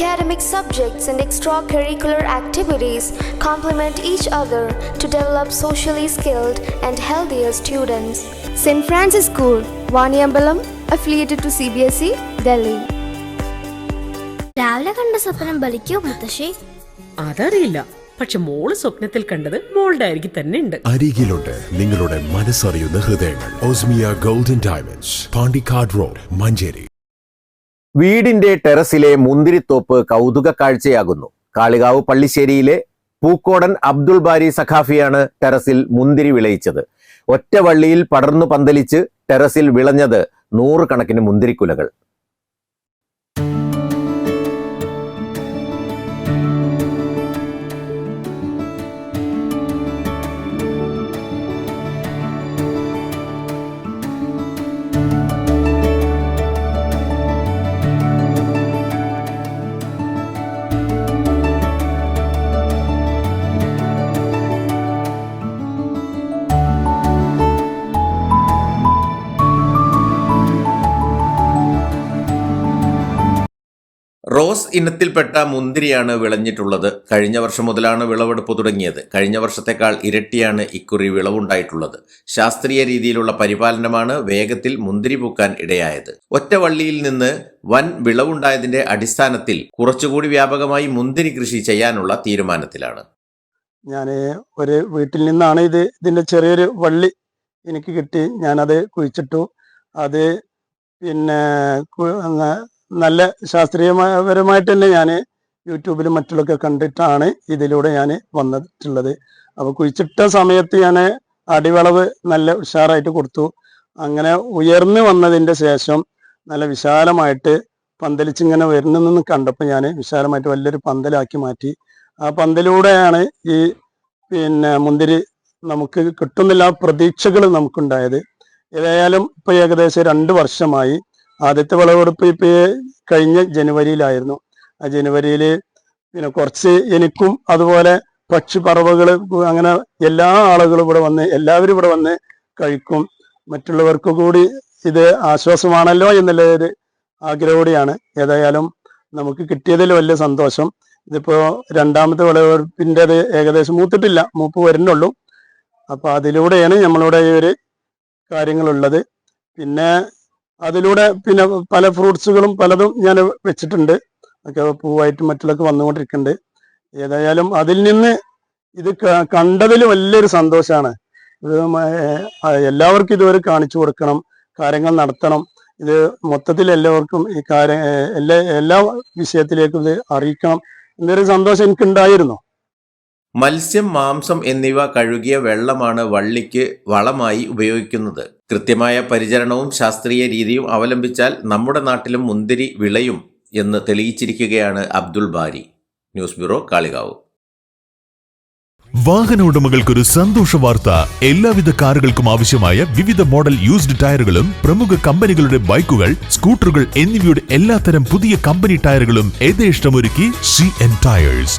Academic subjects and extracurricular activities complement each other to develop socially skilled and healthier students. St. Francis School, Vaniambalam, affiliated to CBSE, E, Delhi. രാവിലെ കണ്ട സ്വപ്നം ബലിക്കോ മുത്തശ്ശി അതറിയില്ല പക്ഷെ മോൾ സ്വപ്നത്തിൽ കണ്ടത് മോളുടെ അരികിൽ തന്നെ ഉണ്ട് അരികിലുണ്ട് നിങ്ങളുടെ മനസ്സറിയുന്ന ഹൃദയങ്ങൾ Osmiya golden diamonds Pandikkad road Manjeri വീടിന്റെ ടെറസിലെ മുന്തിരിത്തോപ്പ് കൗതുക കാഴ്ചയാകുന്നു. കാളികാവ് പള്ളിശ്ശേരിയിലെ പൂക്കോടൻ അബ്ദുൾ ബാരി സഖാഫിയാണ് ടെറസിൽ മുന്തിരി വിളയിച്ചത്. ഒറ്റവള്ളിയിൽ പടർന്നു പന്തലിച്ച് ടെറസിൽ വിളഞ്ഞത് നൂറുകണക്കിന് മുന്തിരിക്കുലകൾ. റോസ് ഇനത്തിൽപ്പെട്ട മുന്തിരിയാണ് വിളഞ്ഞിട്ടുള്ളത്. കഴിഞ്ഞ വർഷം മുതലാണ് വിളവെടുപ്പ് തുടങ്ങിയത്. കഴിഞ്ഞ വർഷത്തെക്കാൾ ഇരട്ടിയാണ് ഇക്കുറി വിളവുണ്ടായിട്ടുള്ളത്. ശാസ്ത്രീയ രീതിയിലുള്ള പരിപാലനമാണ് വേഗത്തിൽ മുന്തിരി പൂക്കാൻ ഇടയായത്. ഒറ്റവള്ളിയിൽ നിന്ന് വൻ വിളവുണ്ടായതിന്റെ അടിസ്ഥാനത്തിൽ കുറച്ചുകൂടി വ്യാപകമായി മുന്തിരി കൃഷി ചെയ്യാനുള്ള തീരുമാനത്തിലാണ്. ഞാൻ ഒരു വീട്ടിൽ നിന്നാണ് ഇത് ഇതിന്റെ ചെറിയൊരു വള്ളി എനിക്ക് കിട്ടി. ഞാനത് കുഴിച്ചിട്ടു. അത് പിന്നെ നല്ല ശാസ്ത്രീയപരമായിട്ട് തന്നെ ഞാൻ യൂട്യൂബിലും മറ്റുള്ളൊക്കെ കണ്ടിട്ടാണ് ഇതിലൂടെ ഞാൻ വന്നിട്ടുള്ളത്. അപ്പോൾ കുഴിച്ചിട്ട സമയത്ത് ഞാൻ അടിവളവ് നല്ല ഉഷാറായിട്ട് കൊടുത്തു. അങ്ങനെ ഉയർന്നു വന്നതിന്റെ ശേഷം നല്ല വിശാലമായിട്ട് പന്തലിച്ചിങ്ങനെ വരുന്നെന്ന് കണ്ടപ്പോൾ ഞാൻ വിശാലമായിട്ട് വലിയൊരു പന്തലാക്കി മാറ്റി. ആ പന്തലൂടെയാണ് ഈ പിന്നെ മുന്തിരി നമുക്ക് കിട്ടുന്നില്ല പ്രതീക്ഷകൾ നമുക്കുണ്ടായത്. ഏതായാലും ഇപ്പൊ ഏകദേശം രണ്ട് വർഷമായി ആദ്യത്തെ വിളവെടുപ്പ് ഇപ്പൊ കഴിഞ്ഞ ജനുവരിയിലായിരുന്നു. ആ ജനുവരിയിൽ പിന്നെ കുറച്ച് എനിക്കും അതുപോലെ പക്ഷിപ്പറവകൾ അങ്ങനെ എല്ലാ ആളുകളും ഇവിടെ വന്ന് എല്ലാവരും ഇവിടെ വന്ന് കഴിക്കും. മറ്റുള്ളവർക്ക് കൂടി ഇത് ആശ്വാസമാണല്ലോ എന്നുള്ള ഒരു ആഗ്രഹത്തോടെയാണ് ഏതായാലും നമുക്ക് കിട്ടിയതിൽ വലിയ സന്തോഷം. ഇതിപ്പോ രണ്ടാമത്തെ വിളവെടുപ്പിന്റെ അത് ഏകദേശം മൂത്തിട്ടില്ല മൂപ്പ് വരുന്നുള്ളൂ. അപ്പൊ അതിലൂടെയാണ് നമ്മളുടെ ഈ ഒരു കാര്യങ്ങളുള്ളത്. പിന്നെ അതിലൂടെ പിന്നെ പല ഫ്രൂട്ട്സുകളും പലതും ഞാൻ വെച്ചിട്ടുണ്ട്. ഒക്കെ പൂവായിട്ട് മറ്റുള്ളൊക്കെ വന്നുകൊണ്ടിരിക്കുന്നുണ്ട്. ഏതായാലും അതിൽ നിന്ന് ഇത് കണ്ടതിൽ വലിയൊരു സന്തോഷമാണ് എല്ലാവർക്കും ഇതുവരെ കാണിച്ചു കൊടുക്കണം കാര്യങ്ങൾ നടത്തണം. ഇത് മൊത്തത്തിൽ എല്ലാവർക്കും ഈ കാര്യ എല്ലാ എല്ലാ വിഷയത്തിലേക്കും ഇത് അറിയിക്കണം എന്നൊരു സന്തോഷം എനിക്കുണ്ടായിരുന്നു. മത്സ്യം മാംസം എന്നിവ കഴുകിയ വെള്ളമാണ് വള്ളിക്ക് വളമായി ഉപയോഗിക്കുന്നത്. കൃത്യമായ പരിചരണവും ശാസ്ത്രീയ രീതിയും അവലംബിച്ചാൽ നമ്മുടെ നാട്ടിലും മുന്തിരി വിളയും എന്ന് തെളിയിച്ചിരിക്കുകയാണ് അബ്ദുൾ ബാരി. News bureau Kalikavu. വാഹന ഉടമകൾക്കൊരു സന്തോഷ വാർത്ത. എല്ലാവിധ കാറുകൾക്കും ആവശ്യമായ വിവിധ മോഡൽ യൂസ്ഡ് ടയറുകളും പ്രമുഖ കമ്പനികളുടെ ബൈക്കുകൾ സ്കൂട്ടറുകൾ എന്നിവയുടെ എല്ലാത്തരം പുതിയ കമ്പനി ടയറുകളും യഥേഷ്ടമൊരുക്കി സി എൻ ടയേഴ്സ്